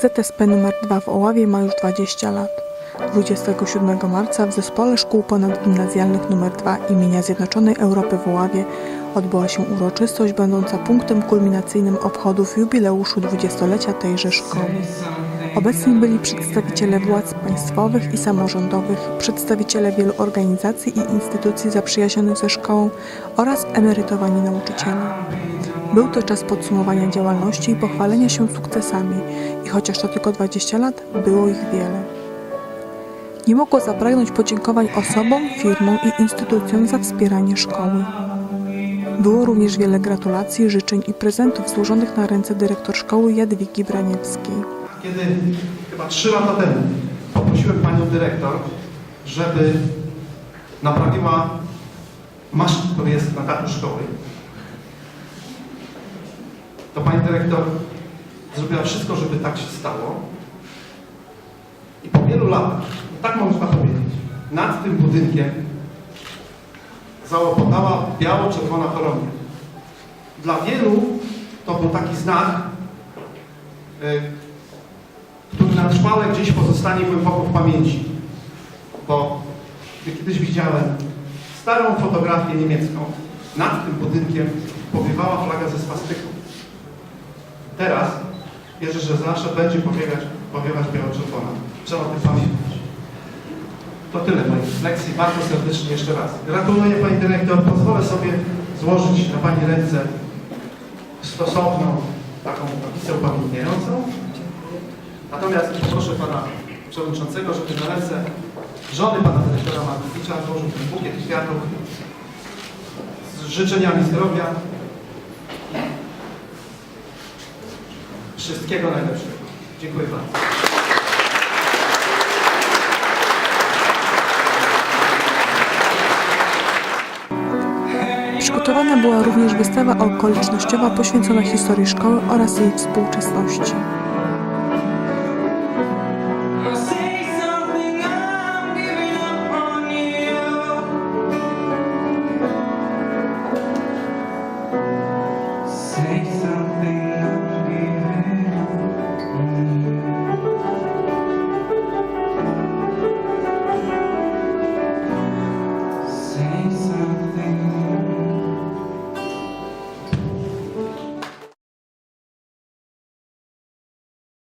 ZSP nr 2 w Oławie ma już 20 lat. 27 marca w Zespole Szkół Ponadgimnazjalnych nr 2 imienia Zjednoczonej Europy w Oławie odbyła się uroczystość będąca punktem kulminacyjnym obchodów jubileuszu 20-lecia tejże szkoły. Obecni byli przedstawiciele władz państwowych i samorządowych, przedstawiciele wielu organizacji i instytucji zaprzyjaźnionych ze szkołą oraz emerytowani nauczyciele. Był to czas podsumowania działalności i pochwalenia się sukcesami i chociaż to tylko 20 lat, było ich wiele. Nie mogło zapragnąć podziękowań osobom, firmom i instytucjom za wspieranie szkoły. Było również wiele gratulacji, życzeń i prezentów złożonych na ręce dyrektor szkoły Jadwigi Braniewskiej. Kiedy chyba trzy lata temu poprosiłem panią dyrektor, żeby naprawiła maszyn, który jest na dachu szkoły, to pani dyrektor zrobiła wszystko, żeby tak się stało. I po wielu latach, tak można powiedzieć, nad tym budynkiem załopotała biało-czerwona chorągiew. Dla wielu to był taki znak, y, który na trwale gdzieś pozostanie głęboko w pamięci. Bo gdy kiedyś widziałem starą fotografię niemiecką, nad tym budynkiem powiewała flaga ze swastyką. Teraz wierzę, że zawsze będzie powiewać, powiewać biało-czerwona. Trzeba o tym pamiętać. To tyle moich lekcji. Bardzo serdecznie jeszcze raz. Gratuluję Pani Dyrektor. Pozwolę sobie złożyć na Pani ręce stosowną taką tablicę upamiętniającą. Natomiast proszę Pana Przewodniczącego, żeby na ręce żony Pana Dyrektora Markowicza złożył ten bukiet kwiatów z życzeniami zdrowia wszystkiego najlepszego. Dziękuję bardzo. Przygotowana była również wystawa okolicznościowa poświęcona historii szkoły oraz jej współczesności.